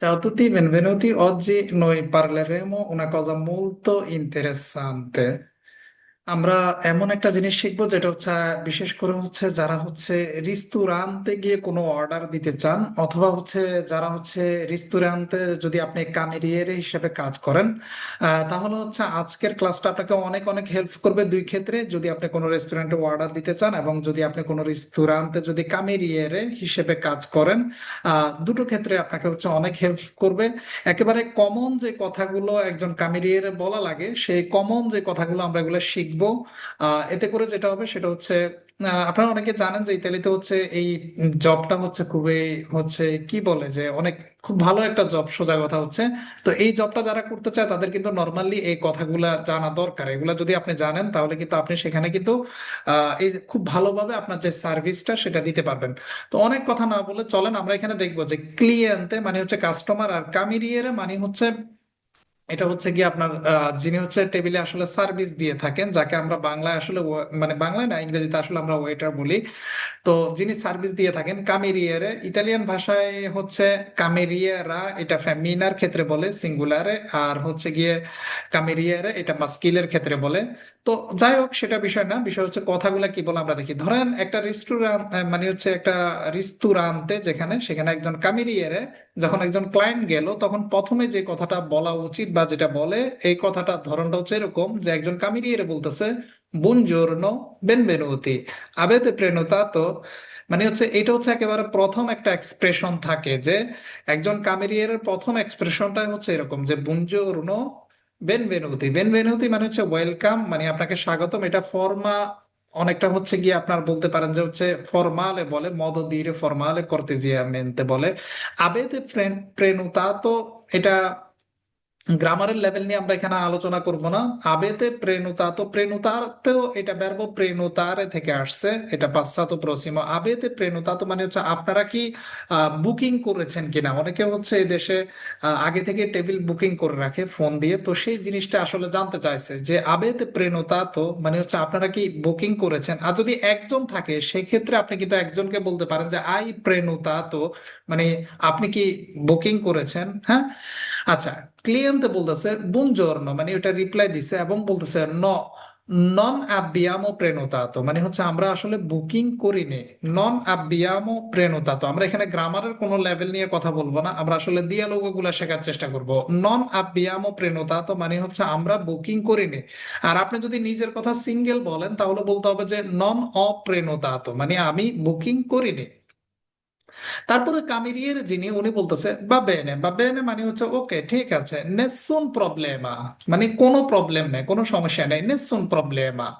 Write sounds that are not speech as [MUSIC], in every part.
Ciao a tutti, benvenuti. Oggi noi parleremo una cosa molto interessante. আমরা এমন একটা জিনিস শিখব যেটা হচ্ছে, বিশেষ করে হচ্ছে যারা হচ্ছে রেস্টুরেন্টে গিয়ে কোনো অর্ডার দিতে চান, অথবা হচ্ছে যারা হচ্ছে রেস্টুরেন্টে যদি আপনি কামেরিয়ের হিসেবে কাজ করেন তাহলে হচ্ছে আজকের ক্লাসটা আপনাকে অনেক অনেক হেল্প করবে দুই ক্ষেত্রে। যদি আপনি কোনো রেস্টুরেন্টে অর্ডার দিতে চান এবং যদি আপনি কোনো রেস্টুরেন্টে যদি কামেরিয়ের হিসেবে কাজ করেন দুটো ক্ষেত্রে আপনাকে হচ্ছে অনেক হেল্প করবে। একেবারে কমন যে কথাগুলো একজন কামেরিয়ের বলা লাগে, সেই কমন যে কথাগুলো আমরা এগুলো শিখব আহ এতে করে যেটা হবে সেটা হচ্ছে আপনারা অনেকে জানেন যে ইতালিতে হচ্ছে এই জবটা হচ্ছে খুবই হচ্ছে কি বলে যে অনেক খুব ভালো একটা জব সোজা কথা হচ্ছে। তো এই জবটা যারা করতে চায় তাদের কিন্তু নর্মালি এই কথাগুলা জানা দরকার। এগুলা যদি আপনি জানেন তাহলে কিন্তু আপনি সেখানে কিন্তু এই খুব ভালোভাবে আপনার যে সার্ভিসটা সেটা দিতে পারবেন। তো অনেক কথা না বলে চলেন আমরা এখানে দেখব যে ক্লিয়েন্টে মানে হচ্ছে কাস্টমার আর কামিরিয়েরে মানে হচ্ছে এটা হচ্ছে কি আপনার যিনি হচ্ছে টেবিলে আসলে সার্ভিস দিয়ে থাকেন, যাকে আমরা বাংলায় আসলে মানে বাংলায় না, ইংরেজিতে আসলে আমরা ওয়েটার বলি। তো যিনি সার্ভিস দিয়ে থাকেন, কামেরিয়েরে, ইতালিয়ান ভাষায় হচ্ছে কামেরিয়েরা এটা ফেমিনার ক্ষেত্রে বলে, সিঙ্গুলারে, আর হচ্ছে গিয়ে কামেরিয়েরে এটা মাস্কিলের ক্ষেত্রে বলে। তো যাই হোক, সেটা বিষয় না, বিষয় হচ্ছে কথাগুলো কি বলে আমরা দেখি। ধরেন একটা রেস্টুরেন্ট মানে হচ্ছে একটা রেস্টুরান্তে যেখানে, সেখানে একজন কামেরিয়েরে যখন একজন ক্লায়েন্ট গেল, তখন প্রথমে যে কথাটা বলা উচিত বা যেটা বলে, এই কথাটা ধরনটা হচ্ছে এরকম যে একজন কামেরিয়েরে বলতেছে বুনজোর্নো বেনভেনুতি আবেতে প্রেনুতাতো মানে হচ্ছে এটা হচ্ছে একেবারে প্রথম একটা এক্সপ্রেশন থাকে যে একজন কামেরিয়ের প্রথম এক্সপ্রেশনটা হচ্ছে এরকম যে বুনজোর্নো বেনভেনুতি বেনভেনুতি মানে হচ্ছে ওয়েলকাম মানে আপনাকে স্বাগতম। এটা ফর্মা অনেকটা হচ্ছে গিয়ে আপনার বলতে পারেন যে হচ্ছে ফর্মালে বলে modo dire formale corteseamente বলে। আবেতে প্রেনুতাতো এটা গ্রামারের লেভেল নিয়ে আমরা এখানে আলোচনা করব না। আবেতে প্রেনুতাতো প্রেনুতাতেও এটা ভার্ব প্রেনুতারে থেকে আসছে, এটা পাশ্চাত্য প্রসিমো। আবেতে প্রেণুতা তো মানে হচ্ছে আপনারা কি বুকিং করেছেন কিনা? অনেকে হচ্ছে এই দেশে আগে থেকে টেবিল বুকিং করে রাখে ফোন দিয়ে। তো সেই জিনিসটা আসলে জানতে চাইছে যে আবেতে প্রেণুতা তো মানে হচ্ছে আপনারা কি বুকিং করেছেন? আর যদি একজন থাকে, সেক্ষেত্রে আপনি কিন্তু একজনকে বলতে পারেন যে, আই প্রেণুতা তো। মানে আপনি কি বুকিং করেছেন? হ্যাঁ? আচ্ছা ক্লিয়েন্ট বলতেছে বুনজোর্নো মানে ওটা রিপ্লাই দিছে এবং বলতেছে, ন নন আব্বিয়ামো প্রেনোতাতো মানে হচ্ছে আমরা আসলে বুকিং করিনি নন আব্বিয়ামো প্রেনোতাতো আমরা এখানে গ্রামারের কোনো লেভেল নিয়ে কথা বলব না, আমরা আসলে দিয়ালোগগুলা শেখার চেষ্টা করব। নন আব্বিয়ামো প্রেনোতাতো মানে হচ্ছে আমরা বুকিং করিনি। আর আপনি যদি নিজের কথা সিঙ্গেল বলেন, তাহলে বলতে হবে যে নন অপ্রেনোতাতো মানে আমি বুকিং করিনি। তারপরে কামেরিয়ের যিনি, উনি বলতেছে বা বেনে বা বেনে মানে হচ্ছে, ওকে, ঠিক আছে। নেসুন প্রবলেমা। মানে কোনো প্রবলেম নেই, কোনো সমস্যা নেই। নেসুন প্রবলেমা।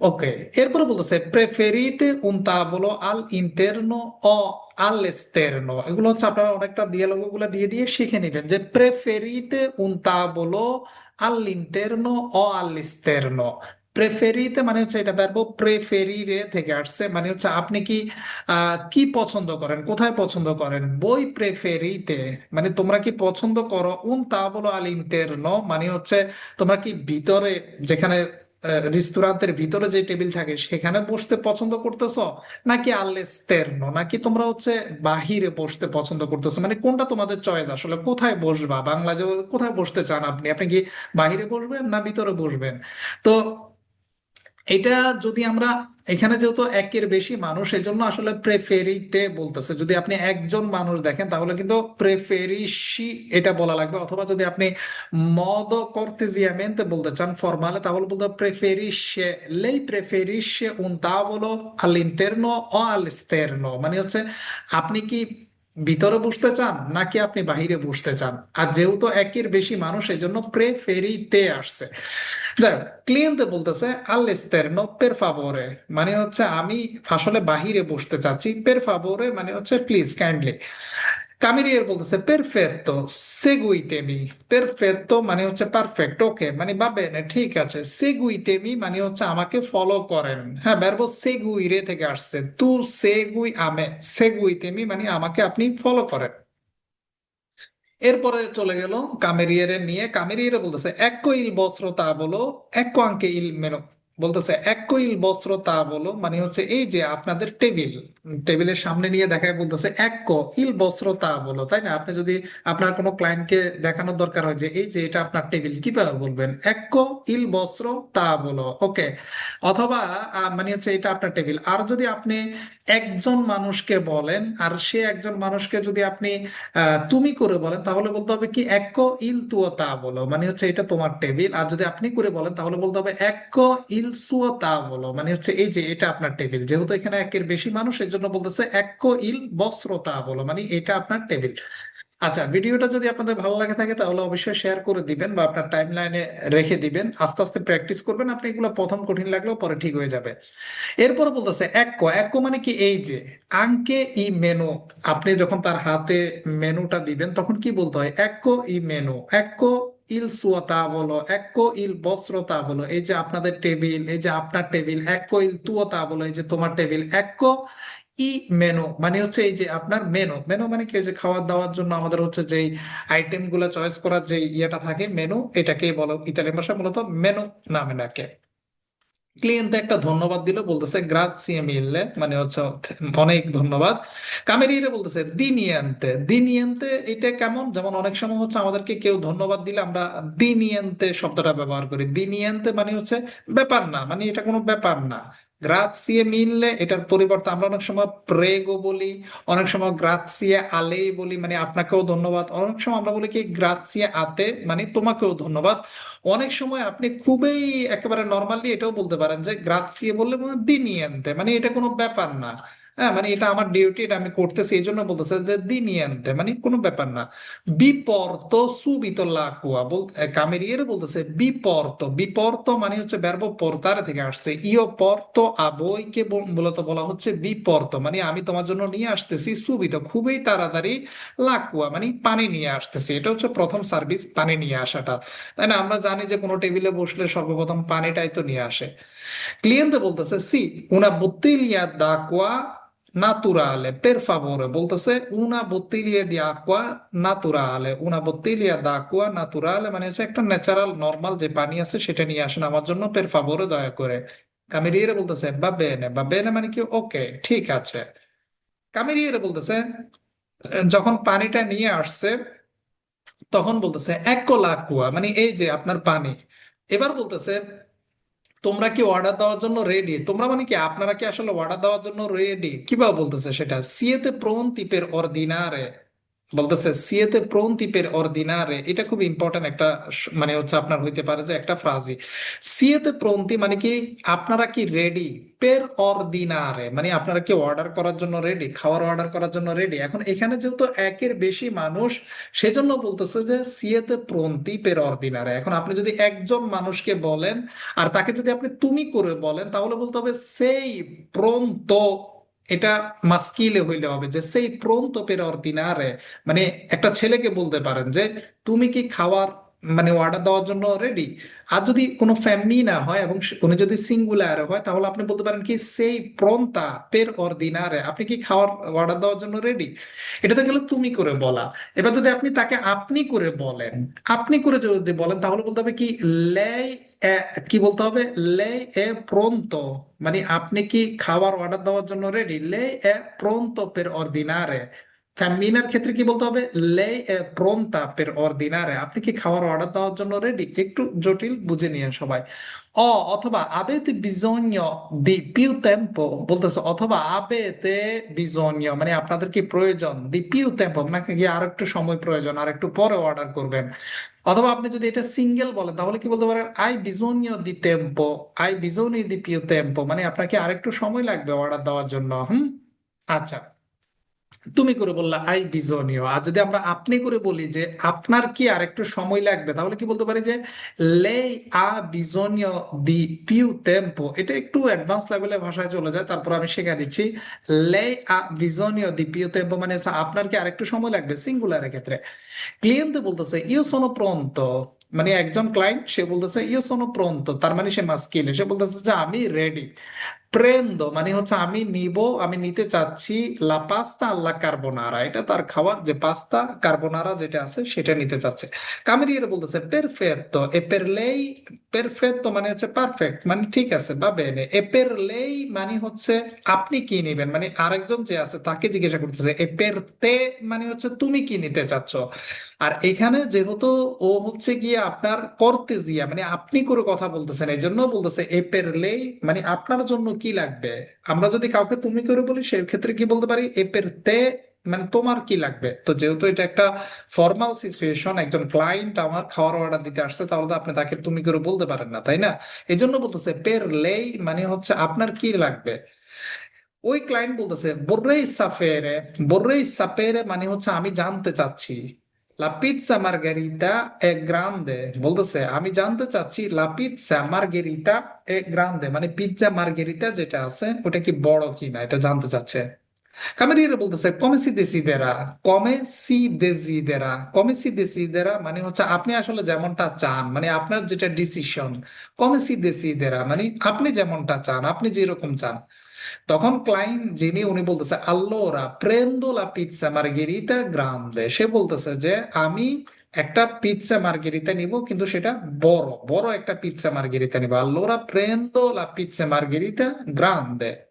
ওকে, এরপরে বলতেছে, প্রেফেরিতে un tavolo al interno o all'esterno এগুলো হচ্ছে আপনারা অনেকটা দিয়ালগগুলো দিয়ে দিয়ে শিখে নেবেন যে, প্রেফেরিতে un tavolo all'interno o all'esterno প্রেফেরিতে মানে হচ্ছে এটা ভার্ব প্রেফেরিরে থেকে আসছে মানে হচ্ছে আপনি কি কি পছন্দ করেন, কোথায় পছন্দ করেন? বই প্রেফেরিতে মানে তোমরা কি পছন্দ করো? উন তা বলো আল ইন্টেরনো মানে হচ্ছে তোমরা কি ভিতরে, যেখানে রেস্টুরেন্টের ভিতরে যে টেবিল থাকে, সেখানে বসতে পছন্দ করতেছো? নাকি আলেস্তেরনো নাকি তোমরা হচ্ছে বাহিরে বসতে পছন্দ করতেছো? মানে কোনটা তোমাদের চয়েস আসলে কোথায় বসবা? বাংলা যে, কোথায় বসতে চান আপনি? আপনি কি বাহিরে বসবেন না ভিতরে বসবেন? তো এটা যদি আমরা এখানে যেহেতু একের বেশি মানুষ এই জন্য আসলে প্রেফেরিতে বলতেছে। যদি আপনি একজন মানুষ দেখেন, তাহলে কিন্তু প্রেফেরিসি এটা বলা লাগবে। অথবা যদি আপনি modo cortesemente বলতে চান ফর্মালে তাহলে বলতে preferisce lei preferisce un tavolo all'interno o all'esterno মানে হচ্ছে, আপনি কি ভিতরে বসতে চান, নাকি আপনি বাহিরে বসতে চান? আর যেহেতু একের বেশি মানুষ এই জন্য প্রেফেরিতে আসছে। যাই ক্লিয়েন্টে বলতেছে all'esterno per favore. মানে হচ্ছে আমি আসলে বাহিরে বসতে চাচ্ছি, per favore মানে হচ্ছে প্লিজ কাইন্ডলি কামিরিয়ার বলতেছে পেরফেক্টো সেগুইতেমি পেরফেক্টো মানে হচ্ছে পারফেক্ট ওকে মানে বাবেনে ঠিক আছে সেগুইতেমি মানে হচ্ছে, আমাকে ফলো করেন। হ্যাঁ ভার্ব সেগুইরে থেকে আসছে তু সেগুই আমে সেগুইতেমি মানে আমাকে আপনি ফলো করেন। এরপরে চলে গেল কামেরিয়ারে নিয়ে। কামেরিয়ারে বলতেছে এক ইল বস্ত্র তা বলো এক আঙ্কে ইল মেনো বলতেছে, এক ইল বস্ত্র তা বলো। মানে হচ্ছে এই যে আপনাদের টেবিল, টেবিলের সামনে নিয়ে দেখায় বলতেছে, এক ইল বস্ত্র তা বলো। তাই না? আপনি যদি আপনার কোনো ক্লায়েন্টকে দেখানোর দরকার হয় যে, এই যে এটা আপনার টেবিল, কীভাবে বলবেন? এক ইল বস্ত্র তা বলো। ওকে? অথবা মানে হচ্ছে এটা আপনার টেবিল। আর যদি আপনি একজন মানুষকে বলেন, আর সে একজন মানুষকে যদি আপনি তুমি করে বলেন, তাহলে বলতে হবে কি, এক ইল তুও তা বলো। মানে হচ্ছে এটা তোমার টেবিল। আর যদি আপনি করে বলেন, তাহলে বলতে হবে, এক ইল তা বলো। মানে হচ্ছে এই যে এটা আপনার টেবিল। যেহেতু এখানে একের বেশি মানুষ এই জন্য বলতেছে এক ইল বস্ত্র তা বলো। মানে এটা আপনার টেবিল। আচ্ছা ভিডিওটা যদি আপনাদের ভালো লাগে থাকে, তাহলে অবশ্যই শেয়ার করে দিবেন বা আপনার টাইম লাইনে রেখে দিবেন। আস্তে আস্তে প্র্যাকটিস করবেন। আপনি এগুলো প্রথম কঠিন লাগলেও পরে ঠিক হয়ে যাবে। এরপর বলতেছে এক এক মানে কি? এই যে আঙ্কে ই মেনু। আপনি যখন তার হাতে মেনুটা দিবেন, তখন কি বলতে হয়? এক ই মেনু। এক ইল সুয়তা বলো, এক ইল বস্ত্রতা বলো, এই যে আপনাদের টেবিল, এই যে আপনার টেবিল, এক ইল তুয়তা বলো, এই যে তোমার টেবিল, এক ই মেনু মানে হচ্ছে এই যে আপনার মেনু মেনু মানে কি যে খাওয়ার দাওয়ার জন্য আমাদের হচ্ছে যেই আইটেমগুলো চয়েস করার যে ইয়েটা থাকে, মেনু এটাকে বলো ইতালিয়ান ভাষা মূলত মেনু নামে ডাকে ক্লিয়েন্ট একটা ধন্যবাদ দিল, বলতেছে গ্রাzie মিললে মানে হচ্ছে অনেক ধন্যবাদ। কামেরিরে বলতেছে দিনিয়েন্তে দিনিয়েন্তে এটা কেমন? যেমন অনেক সময় হচ্ছে আমাদেরকে কেউ ধন্যবাদ দিলে আমরা দিনিয়েন্তে শব্দটা ব্যবহার করি। দিনিয়েন্তে মানে হচ্ছে ব্যাপার না মানে এটা কোনো ব্যাপার না। গ্রাzie মিললে এটার পরিবর্তে আমরা অনেক সময় প্রেগো বলি, অনেক সময় গ্রাৎসিয়ে আলে বলি মানে আপনাকেও ধন্যবাদ। অনেক সময় আমরা বলি কি গ্রাৎসিয়ে আতে মানে তোমাকেও ধন্যবাদ। অনেক সময় আপনি খুবই একেবারে নর্মালি এটাও বলতে পারেন যে গ্রাৎসিয়ে বললে মানে দিনিয়েন্তে মানে এটা কোনো ব্যাপার না। হ্যাঁ মানে এটা আমার ডিউটি এটা আমি করতেছি এই জন্য বলতেছে যে দিনিয়েন্তে মানে কোনো ব্যাপার না। বিপর্ত সুবিত লাকুয়া বল কামেরিয়ের বলতেছে বিপর্ত। বিপর্ত মানে হচ্ছে ব্যর্ব পর্তারে থেকে আসছে। ইও পর্ত আবইকে মূলত বলা হচ্ছে বিপর্ত। মানে আমি তোমার জন্য নিয়ে আসতেছি সুবিত, খুবই তাড়াতাড়ি লাকুয়া মানে পানি নিয়ে আসতেছি। এটা হচ্ছে প্রথম সার্ভিস পানি নিয়ে আসাটা। তাই না? আমরা জানি যে কোনো টেবিলে বসলে সর্বপ্রথম পানিটাই তো নিয়ে আসে। ক্লিয়েন্টে বলতেছে, সি una bottiglia d'acqua naturale. Per favore বলতেছে una bottiglia di acqua naturale, una bottiglia d'acqua naturale মানে হচ্ছে একটা ন্যাচারাল নর্মাল যে পানি আছে সেটা নিয়ে আসেন আমার জন্য per favore দয়া করে কামেরিয়েরে বলতেছে বা বেনে বা বেনে মানে কি ওকে ঠিক আছে. কামেরিয়েরে বলতেছে যখন পানিটা নিয়ে আসছে তখন বলতেছে এক লাকুয়া মানে এই যে আপনার পানি। এবার বলতেছে তোমরা কি অর্ডার দেওয়ার জন্য রেডি তোমরা মানে কি আপনারা কি আসলে অর্ডার দেওয়ার জন্য রেডি কীভাবে বলতেছে সেটা? সিয়েতে pronti per ordinare বলতেছে pronti per ordinare এটা খুব ইম্পর্টেন্ট একটা মানে হচ্ছে আপনার হইতে পারে যে একটা ফ্রাজি সিয়েতে pronti মানে কি, আপনারা কি রেডি পের অর্দিনারে মানে আপনারা কি অর্ডার করার জন্য রেডি খাওয়ার অর্ডার করার জন্য রেডি এখন এখানে যেহেতু একের বেশি মানুষ, সেজন্য বলতেছে যে সিয়েতে প্রন্তি পের অর্দিনারে এখন আপনি যদি একজন মানুষকে বলেন, আর তাকে যদি আপনি তুমি করে বলেন, তাহলে বলতে হবে, সেই প্রন্ত এটা মাস্কিলে হইলে হবে যে সেই প্রন্ত পের অর্দিনারে মানে একটা ছেলেকে বলতে পারেন যে, তুমি কি খাওয়ার মানে অর্ডার দেওয়ার জন্য রেডি আর যদি কোনো ফ্যামিলি না হয় এবং উনি যদি সিঙ্গুলার হয়, তাহলে আপনি বলতে পারেন কি সেই প্রন্তা পের অর্দিনারে, আপনি কি খাওয়ার অর্ডার দেওয়ার জন্য রেডি এটাতে গেলে তুমি করে বলা। এবার যদি আপনি তাকে আপনি করে বলেন, আপনি করে যদি বলেন, তাহলে বলতে হবে কি লেই কি বলতে হবে? লে এ প্রন্ত। মানে আপনি কি খাবার অর্ডার দেওয়ার জন্য রেডি লে এ প্রন্ত পের অর্দিনারে। ফ্যামিনার ক্ষেত্রে কি বলতে হবে? লে প্রন্তা পের অর্দিনারে আপনি কি খাবার অর্ডার দেওয়ার জন্য রেডি একটু জটিল বুঝে নিয়েন সবাই। অ, অথবা avete bisogno di più tempo, বলতেছে, অথবা avete bisogno মানে আপনাদের কি প্রয়োজন? di più tempo, আপনাকে কি আর একটু সময় প্রয়োজন, আর একটু পরে অর্ডার করবেন। অথবা আপনি যদি এটা সিঙ্গেল বলেন, তাহলে কি বলতে পারেন? আই bisogno দি টেম্পো আই bisogno দি পিউ টেম্পো মানে আপনার কি আরেকটু সময় লাগবে অর্ডার দেওয়ার জন্য। হুম? আচ্ছা। তুমি করে বললা, আই বিজনীয় আর যদি আমরা আপনি করে বলি যে, আপনার কি আরেকটু সময় লাগবে? তাহলে কি বলতে পারি যে লেই আ বিজনীয় দি পিউ টেম্পো। এটা একটু অ্যাডভান্স লেভেলের ভাষায় চলে যায়, তারপর আমি শেখা দিচ্ছি। লেই আ বিজনীয় দি পিউ টেম্পো মানে আপনার কি আরেকটু সময় লাগবে? সিঙ্গুলারের ক্ষেত্রে। ক্লিয়েন্ট বলতেছে ইউ সোনো প্রন্ত। মানে একজন ক্লায়েন্ট সে বলতেছে ইউ সোনো প্রন্ত। তার মানে সে মাস্কিলে সে বলতেছে যে, আমি রেডি প্রেন্দো মানে হচ্ছে আমি নিব আমি নিতে চাচ্ছি লা পাস্তা আল্লা কার্বোনারা এটা তার খাবার যে পাস্তা কার্বোনারা যেটা আছে সেটা নিতে চাচ্ছে কামেরিয়ার বলতেছে পেরফেক্তো এ lei পেরফেক্তো মানে হচ্ছে পারফেক্ট মানে ঠিক আছে বা বেনে এ per মানে হচ্ছে আপনি কি নিবেন মানে আরেকজন যে আছে তাকে জিজ্ঞাসা করতেছে এ te মানে হচ্ছে তুমি কি নিতে চাচ্ছ আর এখানে যেহেতু ও হচ্ছে গিয়ে আপনার কর্তেজিয়া মানে আপনি করে কথা বলতেছেন এই জন্য বলতেছে এ পেরলেই মানে আপনার জন্য কি লাগবে? আমরা যদি কাউকে তুমি করে বলি সেই ক্ষেত্রে কি বলতে পারি? এ পেরতে মানে তোমার কি লাগবে? তো যেহেতু এটা একটা ফর্মাল সিচুয়েশন একজন ক্লায়েন্ট আমার খাওয়ার অর্ডার দিতে আসছে, তাহলে তো আপনি তাকে তুমি করে বলতে পারেন না, তাই না? এই জন্য বলতেছে, পের লেই মানে হচ্ছে আপনার কি লাগবে? ওই ক্লায়েন্ট বলতেছে, বোর্রেই সাফেরে, বোর্রেই সাপেরে মানে হচ্ছে আমি জানতে চাচ্ছি। লা পিৎজা মার্গারিতা এ গ্রান্দে বলতেছে আমি জানতে চাচ্ছি লা এ গ্রান্দে মানে যেটা আছে ওটা কি বড় কিনা এটা জানতে চাচ্ছে কামেরিয়ারে বলতেছে কমে সি দেসিদেরা কমে সি দেসিদেরা কমে সি মানে হচ্ছে আপনি আসলে যেমনটা চান মানে আপনার যেটা ডিসিশন কমে সি দেসিদেরা মানে আপনি যেমনটা চান আপনি যেরকম চান তখন ক্লাইন্ট যিনি, উনি বলতেছে, আল্লোরা প্রেন্দো লা পিৎজা মার্গেরিতা গ্রান্দে। সে বলতেছে যে, আমি একটা পিৎজা মার্গেরিতা নিব, কিন্তু সেটা বড় বড় একটা পিৎজা মার্গেরিতা নিব। আল্লোরা প্রেন্দো লা পিৎজা মার্গেরিতা গ্রান্দে।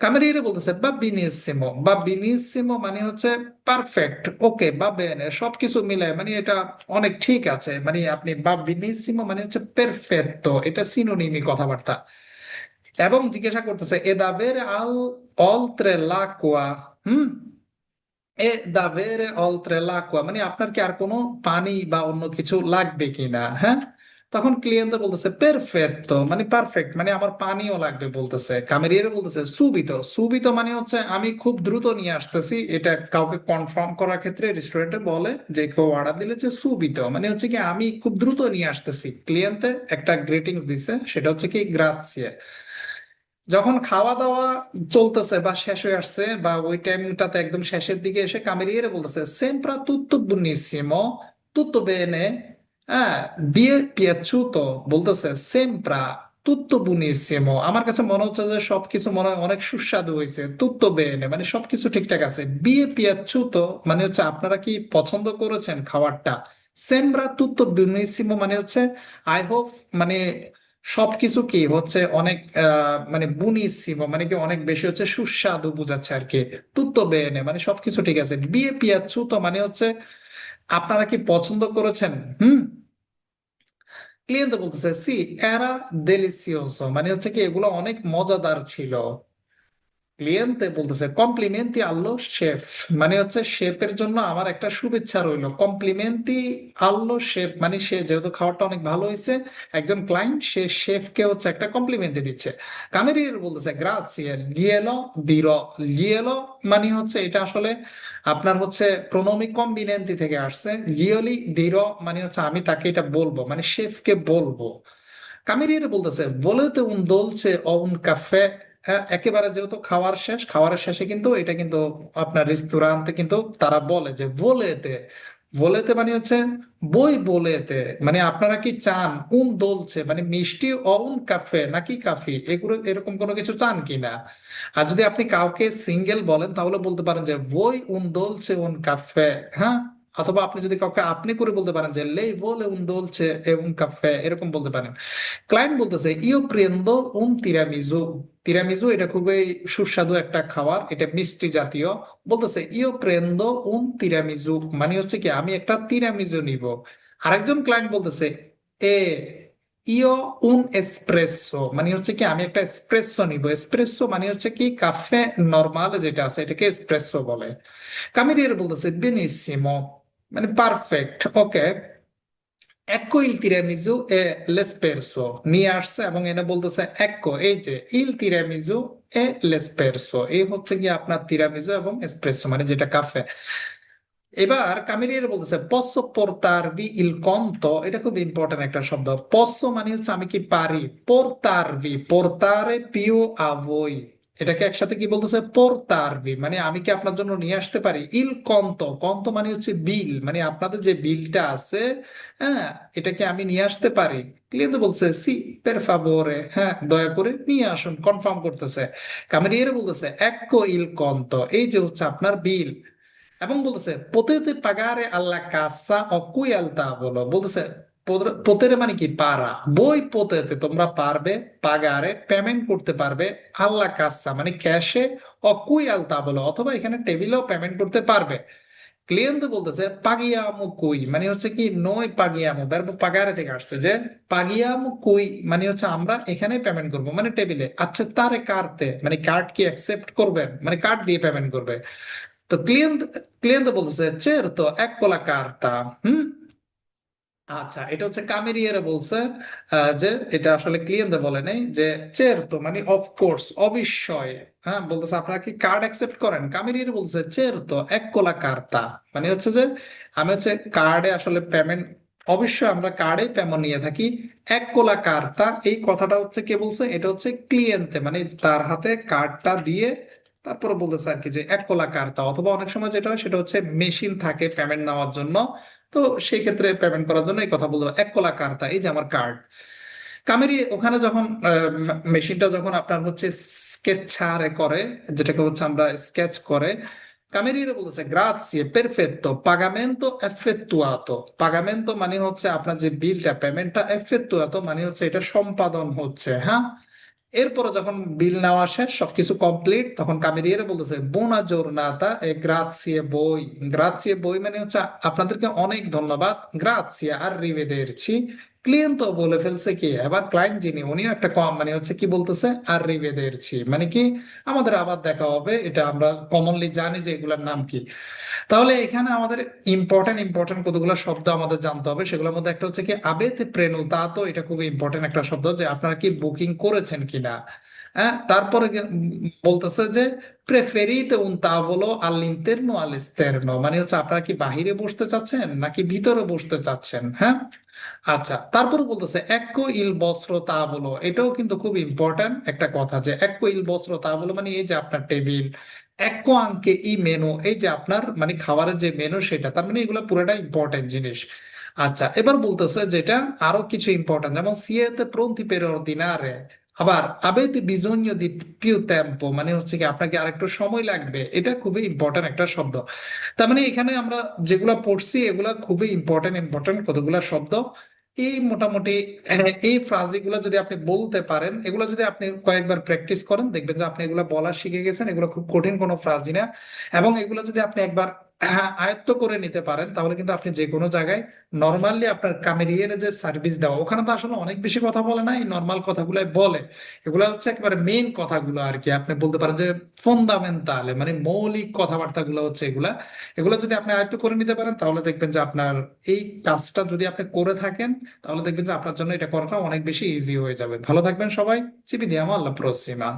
কামেরিয়ারে বলতেছে, বা বিনিসিমো। বা বিনিসিমো মানে হচ্ছে পারফেক্ট, ওকে, বা বেনে, সবকিছু মিলে মানে এটা অনেক ঠিক আছে। মানে আপনি বা বিনিসিমো মানে হচ্ছে পেরফেক্টো, এটা সিনোনিমি কথাবার্তা। এবং জিজ্ঞাসা করতেছে, এ দাভের আল অলত্রে লাকুয়া? হুম? এ দাভেরে অলত্রে লাকুয়া? মানে আপনার কি আর কোনো পানি বা অন্য কিছু লাগবে কিনা হ্যাঁ? তখন ক্লিয়েন্ট বলতেছে, পেরফেক্টো। মানে পারফেক্ট মানে আমার পানিও লাগবে বলতেছে। কামেরিয়ারে বলতেছে সুবিত সুবিত মানে হচ্ছে আমি খুব দ্রুত নিয়ে আসতেছি, এটা কাউকে কনফার্ম করার ক্ষেত্রে রেস্টুরেন্টে বলে যে, কেউ অর্ডার দিলে যে সুবিত মানে হচ্ছে কি আমি খুব দ্রুত নিয়ে আসতেছি। ক্লিয়েন্টে একটা গ্রিটিংস দিছে, সেটা হচ্ছে কি, গ্রাৎসিয়ে। যখন খাওয়া দাওয়া চলতেছে বা শেষ হয়ে আসছে বা ওই টাইমটাতে একদম শেষের দিকে এসে কামেরিয়ারে বলতেছে সেম্প্রা tutto buonissimo tutto bene হ্যাঁ দিয়ে piaciuto বলতেছে সেম্প্রা tutto buonissimo আমার কাছে মনে হচ্ছে যে সবকিছু মনে হয় অনেক সুস্বাদু হয়েছে tutto bene মানে সবকিছু ঠিকঠাক আছে। বিয়ে piaciuto মানে হচ্ছে আপনারা কি পছন্দ করেছেন খাবারটা? সেম্ব্রা tutto buonissimo মানে হচ্ছে আই হোপ মানে সবকিছু কি হচ্ছে অনেক মানে বুনিসিমো মানে কি অনেক বেশি হচ্ছে সুস্বাদু বুঝাচ্ছে আর কি তুত্ত বেনে মানে সবকিছু ঠিক আছে। বিয়ে পিয়াচ্ছু তো মানে হচ্ছে আপনারা কি পছন্দ করেছেন? হুম? ক্লিয়েন্ট বলতেছে, সি, এরা দেলিসিওসো মানে হচ্ছে কি এগুলো অনেক মজাদার ছিল। ক্লিয়েন্তে বলতেছে কমপ্লিমেন্টি আল্লো শেফ মানে হচ্ছে শেফের জন্য আমার একটা শুভেচ্ছা রইল। কমপ্লিমেন্টি আল্লো শেফ মানে সে যেহেতু খাবারটা অনেক ভালো হয়েছে একজন ক্লায়েন্ট সে শেফকে হচ্ছে একটা কমপ্লিমেন্ট দিচ্ছে। কামেরির বলতেছে গ্রাজিয়ে লিয়েলো দিরো লিয়েলো মানে হচ্ছে এটা আসলে আপনার হচ্ছে প্রোনোমিক কম্বিনেন্টি থেকে আসছে। লিওলি দিরো মানে হচ্ছে আমি তাকে এটা বলব মানে শেফকে বলব। কামেরিয়ারে বলতেছে un dolce o un caffè? হ্যাঁ, একেবারে যেহেতু খাওয়ার শেষ, খাওয়ার শেষে কিন্তু এটা কিন্তু আপনার রেস্তোরাঁতে কিন্তু তারা বলে যে বলেতে বলেতে মানে হচ্ছে বই বলেতে। মানে আপনারা কি চান? উন দোলছে। মানে মিষ্টি ও কাফে নাকি কাফি? এগুলো এরকম কোনো কিছু চান কিনা? আর যদি আপনি কাউকে সিঙ্গেল বলেন, তাহলে বলতে পারেন যে বই উন দোলছে উন কাফে হ্যাঁ? অথবা আপনি যদি কাউকে আপনি করে বলতে পারেন যে লেই বলে উন দোলছে un caffè এরকম বলতে পারেন। ক্লায়েন্ট বলতেছে ইও প্রেন্দো উন তিরামিজু তিরামিজু এটা খুবই সুস্বাদু একটা খাবার, এটা মিষ্টি জাতীয়। বলতেছে ইও প্রেন্দো উন তিরামিজু মানে হচ্ছে কি, আমি একটা তিরামিজু নিব। আরেকজন ক্লায়েন্ট বলতেছে, এ ইও উন এসপ্রেসো মানে হচ্ছে কি, আমি একটা এসপ্রেসো নিব। এসপ্রেসো মানে হচ্ছে কি কাফে নর্মাল যেটা আছে, এটাকে এসপ্রেসো বলে। কামেরিয়ার বলতেছে বেনিসিমো মানে পারফেক্ট ওকে এক্কো ইল তিরামিজু এ লেসপেরসো নিয়ে আসছে এবং এনে বলতেছে এক্কো এই যে ইল তিরামিজু এ লেসপেরসো এই হচ্ছে কি আপনার তিরামিজু এবং এসপ্রেসো মানে যেটা কাফে এবার কামিরিয়ার বলতেছে পসো portarvi il conto? এটা খুব ইম্পর্টেন্ট একটা শব্দ পসো মানে হচ্ছে আমি কি পারি portare più a voi. এটাকে একসাথে কি বলতেছে? portarvi মানে আমি কি আপনার জন্য নিয়ে আসতে পারি? ইল কন্ত কন্ত মানে হচ্ছে বিল মানে আপনাদের যে বিলটা আছে হ্যাঁ এটাকে আমি নিয়ে আসতে পারি। ক্লিয়েন্ট বলছে? সি পের হ্যাঁ দয়া করে নিয়ে আসুন কনফার্ম করতেছে। কামেরিয়েরে বলতেছে এক্কো ইল কন্ত, এই যে হচ্ছে আপনার বিল। এবং বলতেছে, পোতেতে পাগারে আল্লা কাসা অকুই আলতা বলো। বলতেছে পোতেরে মানে কি? পারা। বই পোতেতে তোমরা পারবে, পাগারে পেমেন্ট করতে পারবে, আল্লা কাসা মানে ক্যাশে অকুই আলতা বলো, অথবা এখানে টেবিলেও পেমেন্ট করতে পারবে। ক্লিয়েন্ট বলতেছে, পাগিয়ামু কুই মানে হচ্ছে কি নই পাগিয়ামু ভার্ব পাগারে থেকে আসছে যে, পাগিয়ামু কুই মানে হচ্ছে আমরা এখানে পেমেন্ট করব মানে টেবিলে আচ্ছা তারে কার্তে মানে কার্ড কি অ্যাকসেপ্ট করবেন? মানে কার্ড দিয়ে পেমেন্ট করবে। তো ক্লিয়েন্ট ক্লিয়েন্ট বলতেছে চেরতো এক কোলা কার্তা হুম? আচ্ছা এটা হচ্ছে কামেরিয়েরে বলছে যে এটা আসলে ক্লিয়েন্ট বলে নাই, যে চেরতো মানে অফ কোর্স অবশ্যই হ্যাঁ বলতেছে আপনারা কি কার্ড অ্যাকসেপ্ট করেন? কামেরিয়েরে বলছে চেরতো এক কোলা কার্তা মানে হচ্ছে যে আমি হচ্ছে কার্ডে আসলে পেমেন্ট অবশ্যই আমরা কার্ডে পেমেন্ট নিয়ে থাকি, এক কোলা কার্তা, এই কথাটা হচ্ছে কে বলছে? এটা হচ্ছে ক্লিয়েন্টে মানে তার হাতে কার্ডটা দিয়ে তারপরে বলতেছে আর কি যে এক কোলা কার্তা, অথবা অনেক সময় যেটা হয় সেটা হচ্ছে মেশিন থাকে পেমেন্ট নেওয়ার জন্য তো সেই ক্ষেত্রে পেমেন্ট করার জন্য এই কথা বলব এক কোলা কার্তা, এই যে আমার কার্ড কামেরি ওখানে যখন মেশিনটা যখন আপনার হচ্ছে স্কেচারে করে, যেটাকে হচ্ছে আমরা স্কেচ করে কামেরিরে বলতেছে গ্রাzie perfetto, pagamento effettuato. Pagamento মানে হচ্ছে আপনার যে বিলটা পেমেন্টটা effettuato মানে হচ্ছে এটা সম্পাদন হচ্ছে হ্যাঁ? এরপরে যখন বিল নেওয়া শেষ, সবকিছু কমপ্লিট তখন কামেরিয়েরে বলতেছে, বোনা জোরনাতা এ গ্রাzie বই। গ্রাzie বই মানে হচ্ছে আপনাদেরকে অনেক ধন্যবাদ। গ্রাzie arrivederci ক্লিয়েন্ট তো বলে ফেলছে কি? এবার ক্লায়েন্ট যিনি, উনিও একটা কম মানে হচ্ছে কি বলতেছে? arrivederci মানে কি? আমাদের আবার দেখা হবে। এটা আমরা কমনলি জানি যে এগুলার নাম কি? তাহলে এখানে আমাদের ইম্পর্টেন্ট ইম্পর্টেন্ট কতগুলো শব্দ আমাদের জানতে হবে। সেগুলোর মধ্যে একটা হচ্ছে কি আবেতে প্রেনুতাতো এটা খুবই ইম্পর্টেন্ট একটা শব্দ যে আপনারা কি বুকিং করেছেন কিনা। হ্যাঁ তারপরে বলতেছে যে, প্রেফেরিতে un tavolo all'interno o all'esterno মানে হচ্ছে আপনারা কি বাহিরে বসতে চাচ্ছেন নাকি ভিতরে বসতে চাচ্ছেন? হ্যাঁ? আচ্ছা তারপরে বলতেছে, এক্কো ইল বস্ত্র তা বলো এটাও কিন্তু খুব ইম্পর্ট্যান্ট একটা কথা যে, এক্কো ইল বস্ত্র তা বলো মানে এই যে আপনার টেবিল। এক্কো আঙ্কে ই মেনু এই যে আপনার মানে খাবারের যে মেনু সেটা, তার মানে এগুলো পুরোটা ইম্পর্টেন্ট জিনিস। আচ্ছা এবার বলতেছে যেটা আরও কিছু ইম্পর্টেন্ট যেমন সিয়েতে প্রন্তি পের অর্দিনারে আবার আবেতে বিজন্য দি পিউ মানে হচ্ছে কি আপনাকে আরেকটু সময় লাগবে, এটা খুবই ইম্পর্টেন্ট একটা শব্দ। তার মানে এখানে আমরা যেগুলা পড়ছি, এগুলা খুবই ইম্পর্টেন্ট ইম্পর্টেন্ট কতগুলা শব্দ? এই মোটামুটি, [CLEARS THROAT] এই ফ্রাজিগুলো যদি আপনি বলতে পারেন, এগুলো যদি আপনি কয়েকবার প্র্যাকটিস করেন, দেখবেন যে আপনি এগুলো বলা শিখে গেছেন, এগুলো খুব কঠিন কোনো ফ্রাজি না। এবং এগুলো যদি আপনি একবার আয়ত্ত করে নিতে পারেন, তাহলে কিন্তু আপনি যে কোনো জায়গায় নর্মালি আপনার কামেরিয়ার যে সার্ভিস দেওয়া, ওখানে তো আসলে অনেক বেশি কথা বলে না, এই নর্মাল কথাগুলাই বলে। এগুলো হচ্ছে একেবারে মেইন কথাগুলো আর কি। আপনি বলতে পারেন যে ফান্ডামেন্টাল মানে মৌলিক কথাবার্তাগুলো হচ্ছে এগুলা। এগুলো যদি আপনি আয়ত্ত করে নিতে পারেন, তাহলে দেখবেন যে আপনার এই কাজটা যদি আপনি করে থাকেন, তাহলে দেখবেন যে আপনার জন্য এটা করাটা অনেক বেশি ইজি হয়ে যাবে। ভালো থাকবেন সবাই। চিপি দিয়ামো আল্লাহ প্রসিমা।